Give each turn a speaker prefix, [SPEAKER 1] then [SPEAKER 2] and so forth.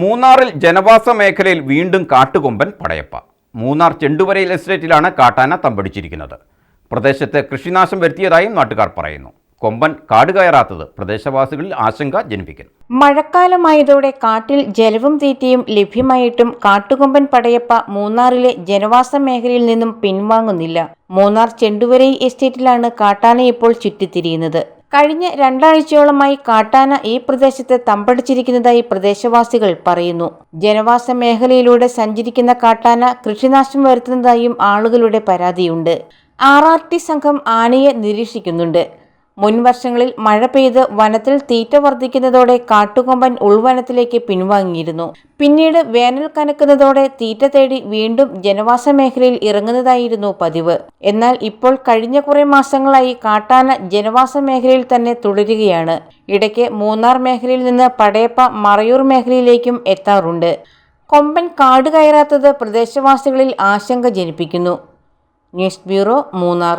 [SPEAKER 1] മൂന്നാറിൽ ജനവാസ മേഖലയിൽ വീണ്ടും കാട്ടുകൊമ്പൻ പടയപ്പ. മൂന്നാർ ചെണ്ടുവരയിൽ എസ്റ്റേറ്റിലാണ് കാട്ടാന തമ്പടിച്ചിരിക്കുന്നത്. പ്രദേശത്ത് കൃഷിനാശം വരുത്തിയതായും നാട്ടുകാർ പറയുന്നു. കൊമ്പൻ കാട് കയറാത്തത് പ്രദേശവാസികളിൽ ആശങ്ക ജനിപ്പിക്കുന്നു.
[SPEAKER 2] മഴക്കാലമായതോടെ കാട്ടിൽ ജലവും തീറ്റയും ലഭ്യമായിട്ടും കാട്ടുകൊമ്പൻ പടയപ്പ മൂന്നാറിലെ ജനവാസ മേഖലയിൽ നിന്നും പിൻവാങ്ങുന്നില്ല. മൂന്നാർ ചെണ്ടുവരൈ എസ്റ്റേറ്റിലാണ് കാട്ടാന ഇപ്പോൾ ചുറ്റിത്തിരിയുന്നത്. കഴിഞ്ഞ രണ്ടാഴ്ചയോളമായി കാട്ടാന ഈ പ്രദേശത്ത് തമ്പടിച്ചിരിക്കുന്നതായി പ്രദേശവാസികൾ പറയുന്നു. ജനവാസ മേഖലയിലൂടെ സഞ്ചരിക്കുന്ന കാട്ടാന കൃഷിനാശം വരുത്തുന്നതായും ആളുകളുടെ പരാതിയുണ്ട്. ആർ ആർ ടി സംഘം ആനയെ നിരീക്ഷിക്കുന്നുണ്ട്. മുൻ വർഷങ്ങളിൽ മഴ പെയ്ത് വനത്തിൽ തീറ്റ വർദ്ധിക്കുന്നതോടെ കാട്ടുകൊമ്പൻ ഉൾവനത്തിലേക്ക് പിൻവാങ്ങിയിരുന്നു. പിന്നീട് വേനൽ കനക്കുന്നതോടെ തീറ്റ തേടി വീണ്ടും ജനവാസ മേഖലയിൽ ഇറങ്ങുന്നതായിരുന്നു പതിവ്. എന്നാൽ ഇപ്പോൾ കഴിഞ്ഞ കുറെ മാസങ്ങളായി കാട്ടാന ജനവാസ മേഖലയിൽ തന്നെ തുടരുകയാണ്. ഇടയ്ക്ക് മൂന്നാർ മേഖലയിൽ നിന്ന് പടയപ്പ മറയൂർ മേഖലയിലേക്കും എത്താറുണ്ട്. കൊമ്പൻ കാട് കയറാത്തത് പ്രദേശവാസികളിൽ ആശങ്ക ജനിപ്പിക്കുന്നു. News bureau Munnar.